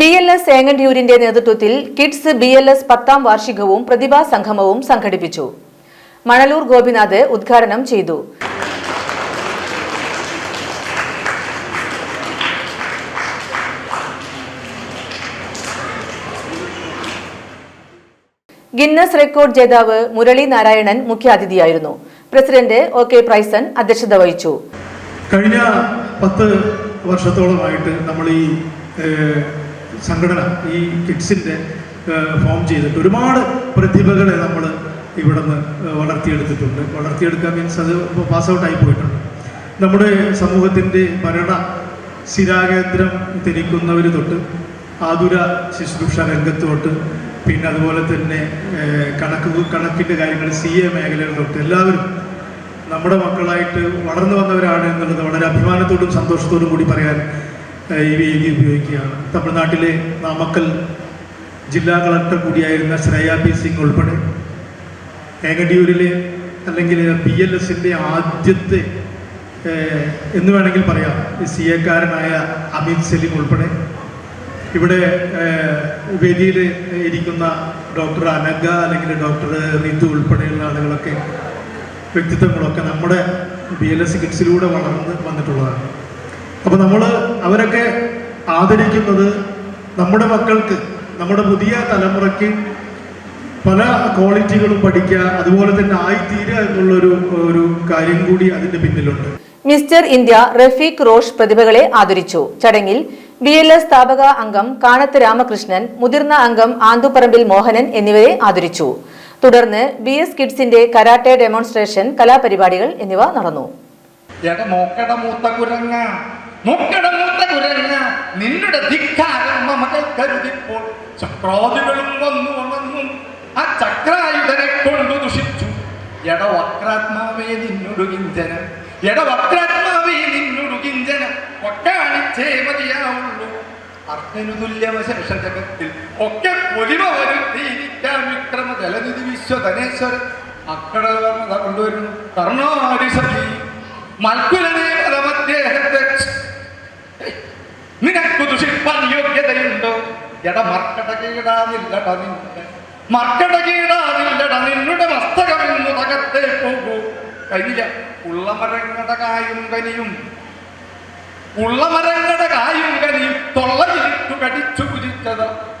B L S ഏങ്ങണ്ടിയൂരിന്റെ നേതൃത്വത്തിൽ kids B L S പത്താം വാർഷികവും പ്രതിഭാ സംഗമവും സംഘടിപ്പിച്ചു. മണലൂർ ഗോപിനാഥ് ഉദ്ഘാടനം ചെയ്തു. ഗിന്നസ് റെക്കോർഡ് ജേതാവ് മുരളി നാരായണൻ മുഖ്യാതിഥിയായിരുന്നു. പ്രസിഡന്റ് ഒ കെ പ്രൈസൺ അധ്യക്ഷത വഹിച്ചു. കഴിഞ്ഞ പത്ത് വർഷത്തോളമായിട്ട് നമ്മൾ ഈ സംഘടന ഈ കിഡ്സിന്റെ ഫോം ചെയ്തിട്ട് ഒരുപാട് പ്രതിഭകളെ നമ്മൾ ഇവിടെ നിന്ന് വളർത്തിയെടുത്തിട്ടുണ്ട്. വളർത്തിയെടുക്കാൻ മീൻസ് അത് പാസ് ഔട്ട് ആയി പോയിട്ടുണ്ട്. നമ്മുടെ സമൂഹത്തിന്റെ ഭരണ സ്ഥിരാകേന്ദ്രം തിരിക്കുന്നവർ തൊട്ട് ആതുര ശുശ്രൂഷ രംഗത്ത് തൊട്ട് പിന്നെ അതുപോലെ തന്നെ കണക്ക് കണക്കിന്റെ കാര്യങ്ങൾ സി എ മേഖലകൾ തൊട്ട് എല്ലാവരും നമ്മുടെ മക്കളായിട്ട് വളർന്നു വന്നവരാണ് എന്നുള്ളത് വളരെ അഭിമാനത്തോടും സന്തോഷത്തോടും കൂടി പറയാൻ ഈ വേദി ഉപയോഗിക്കുകയാണ്. തമിഴ്നാട്ടിലെ നാമക്കൽ ജില്ലാ കളക്ടർ കൂടിയായിരുന്ന ശ്രേയ പി സിംഗ് ഉൾപ്പെടെ ഏകടിയൂരിലെ അല്ലെങ്കിൽ ബി എൽ എസിന്റെ ആദ്യത്തെ എന്ന് വേണമെങ്കിൽ പറയാം സി എക്കാരനായ അമിത് സലീം ഉൾപ്പെടെ. ഇവിടെ വേദിയിൽ ഇരിക്കുന്ന ഡോക്ടർ അനഗ അല്ലെങ്കിൽ ഡോക്ടർ റിതു ഉൾപ്പെടെയുള്ള ആളുകളൊക്കെ വ്യക്തിത്വങ്ങളൊക്കെ നമ്മുടെ ബി എൽ എസ് കിഡ്സിലൂടെ വളർന്ന് വന്നിട്ടുള്ളതാണ്. അപ്പോൾ നമ്മൾ അവരൊക്കെ ആദരിക്കുന്നത് നമ്മുടെ മക്കൾക്ക് നമ്മുടെ പുതിയ തലമുറയ്ക്ക് പല ക്വാളിറ്റികളും പഠിക്കുക അതുപോലെ തന്നെ ആയിത്തീരുക എന്നുള്ളൊരു ഒരു കാര്യം കൂടി അതിന്റെ പിന്നിലുണ്ട്. മിസ്റ്റർ ഇന്ത്യ റഫീഖ് റോഷ് പ്രതിഭകളെ ആദരിച്ചു. ചടങ്ങിൽ ബി എൽ എസ് സ്ഥാപക അംഗം കാണത്ത് രാമകൃഷ്ണൻ മുതിർന്ന അംഗം ആന്തുപറമ്പിൽ മോഹനൻ എന്നിവരെ ആദരിച്ചു. തുടർന്ന് ബി എസ് കിഡ്സിന്റെ കരാട്ടെ ഡെമോൺസ്ട്രേഷൻ കലാപരിപാടികൾ എന്നിവ നടന്നു. എട നോക്കട മൂത്ത കുരങ്ങ നിന്നുടെ ധിക്കാരം മകൾ കരുതിപ്പോൾ ചക്രാദികളും വന്നു ഉണങ്ങും ആ ചക്രായുധനെ കൊണ്ടു ദുഷിച്ചു. എട വക്രാത്മാവേ നിന്നൊടു കിഞ്ചന എട വക്രാത്മാവേ നിന്നൊടു കിഞ്ചന. ഒക്കാണിച്ചേ മതിയാവുള്ളൂ. അർജനു തുല്യമശേഷ ജഗത്തിൽ ഒക്കെ പൊലിമ വരുത്തിയിരിക്കാൻ വിക്രമ ജലനിധി വിശ്വധനേശ്വരൻ. വർണത കൊണ്ടുവരുന്നു കർണാരിസതി മൽക്കുലദേവതമദ്ദേഹത്തെ നിനക്കു എട മർക്കട കീടാതില്ലട നിന്റെ മർക്കട കീടാതില്ലട നിന്നുടെ മസ്തകം ഇന്നു തകർത്തേ പോകൂ. കഴിഞ്ഞില്ല. ഉള്ളമരങ്ങട കായും കനിയും. ഉള്ളമരങ്ങട കായും കനിയും തൊള്ളയിലിട്ടു കടിച്ചു കുതിച്ചത്.